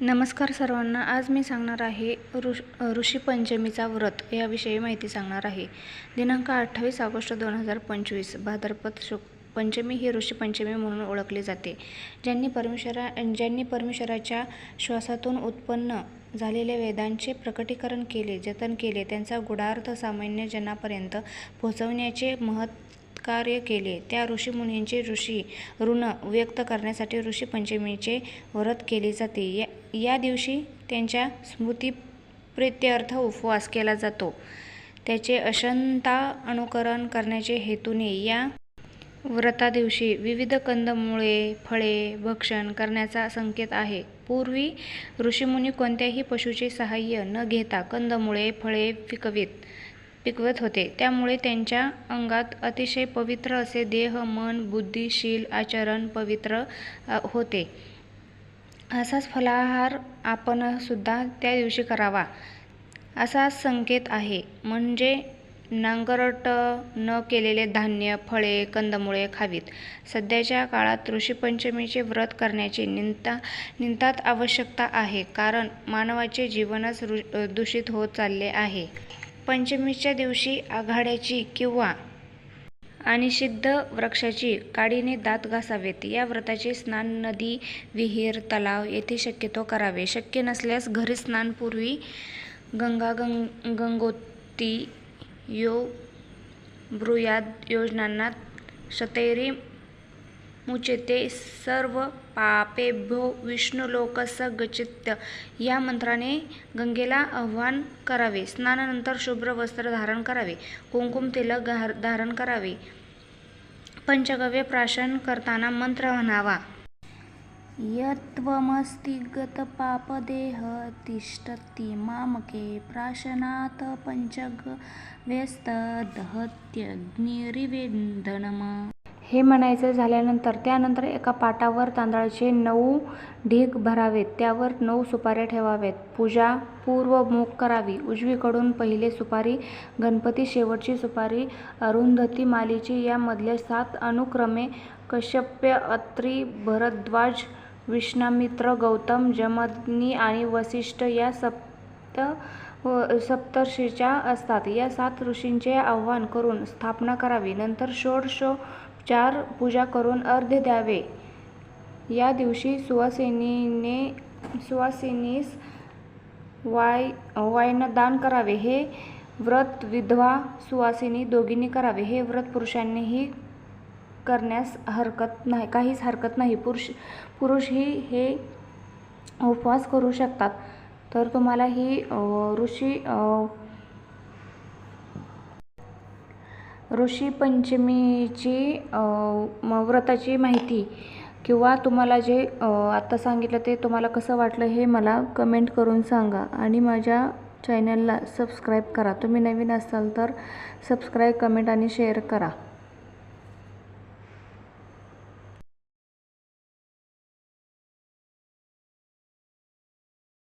नमस्कार सर्वांना. आज मी सांगणार आहे ऋष ऋषीपंचमीचा व्रत याविषयी माहिती सांगणार आहे. दिनांक अठ्ठावीस ऑगस्ट दोन हजार पंचवीस भाद्रपद शुक पंचमी ही ऋषीपंचमी म्हणून ओळखली जाते ज्यांनी परमेश्वरा ज्यांनी परमेश्वराच्या श्वासातून उत्पन्न झालेल्या वेदांचे प्रकटीकरण केले जतन केले त्यांचा गुढार्थ सामान्य जनापर्यंत पोहोचवण्याचे महत् कार्य केले. त्या ऋषीमुनींचे ऋषी ऋण व्यक्त करण्यासाठी ऋषी पंचमीचे व्रत केले जाते. या या दिवशी त्यांच्या स्मृतिप्रित्यर्थ उपवास केला जातो. त्याचे अशंता अनुकरण करण्याचे हेतूने या व्रतादिवशी विविध कंदमुळे फळे भक्षण करण्याचा संकेत आहे. पूर्वी ऋषीमुनी कोणत्याही पशुचे सहाय्य न घेता कंदमुळे फळे पिकवीत. पिकवत होते. त्यामुळे त्यांच्या अंगात अतिशय पवित्र असे देह मन बुद्धिशील आचरण पवित्र होते. असाच फलाहार आपणसुद्धा त्या दिवशी करावा असा संकेत आहे. म्हणजे नांगरट न केलेले धान्य फळे कंदमुळे खावीत. सध्याच्या काळात ऋषीपंचमीचे व्रत करण्याची निंता निंतात आवश्यकता आहे. कारण मानवाचे जीवनच रु दूषित होत चालले आहे. पंचमीच्या दिवशी आघाड्याची किंवा आणि सिद्ध वृक्षाची काडीने दात घासावेत. या व्रताचे स्नान नदी विहीर तलाव येथे शक्यतो करावे. शक्य नसल्यास घरी स्नानपूर्वी गंगा गंग गंगोत्री यो ब्रुयाद योजनांना शतैरी मुचेते सर्व पापेभ्यो विष्णुलोकस गचित्य या मंत्राने गंगेला आव्हान करावे. स्नानानंतर शुभ्र वस्त्र धारण करावे. कुंकुम तिलक धारण करावे. पंचगव्य प्राशन करताना मंत्र म्हणावा. यत्त्वमस्ति गतपापदेह तिष्ठति मामके प्राशनात् दहत्यग्निरिवेदनम. हे म्हणायचे झाल्यानंतर त्यानंतर एका पाटावर तांदळाचे नऊ ढीग भरावेत. त्यावर नऊ सुपाऱ्या ठेवावेत. पूजा पूर्वमुख करावी. उजवीकडून पहिले सुपारी गणपती शेवटची सुपारी अरुंधती मालीची. यामधल्या सात अनुक्रमे कश्यप्य अत्री भरद्वाज विश्वामित्र गौतम जमदनी आणि वसिष्ठ या सप सप्त सप्तर्षीच्या असतात. या सात ऋषींचे आवाहन करून स्थापना करावी. नंतर षोडशोपचार पूजा करून अर्ध द्यावे. या दिवशी सुवासिनीने सुवासिनीस वाय वायनदान करावे. हे व्रत विधवा सुवासिनी दोघींनी करावे. हे व्रत पुरुषांनीही करण्यास हरकत नाही काहीच हरकत नाही. पुरुष पुरुषही हे उपवास करू शकतात. तर तुम्हाला ही ऋषी ऋषी पंचमीची व्रताची माहिती किंवा तुम्हाला जे आत्ता सांगितलं ते तुम्हाला कसं वाटलं हे मला कमेंट करून सांगा. आणि माझ्या चॅनलला सबस्क्राईब करा. तुम्ही नवीन असाल तर सबस्क्राईब कमेंट आणि शेअर करा.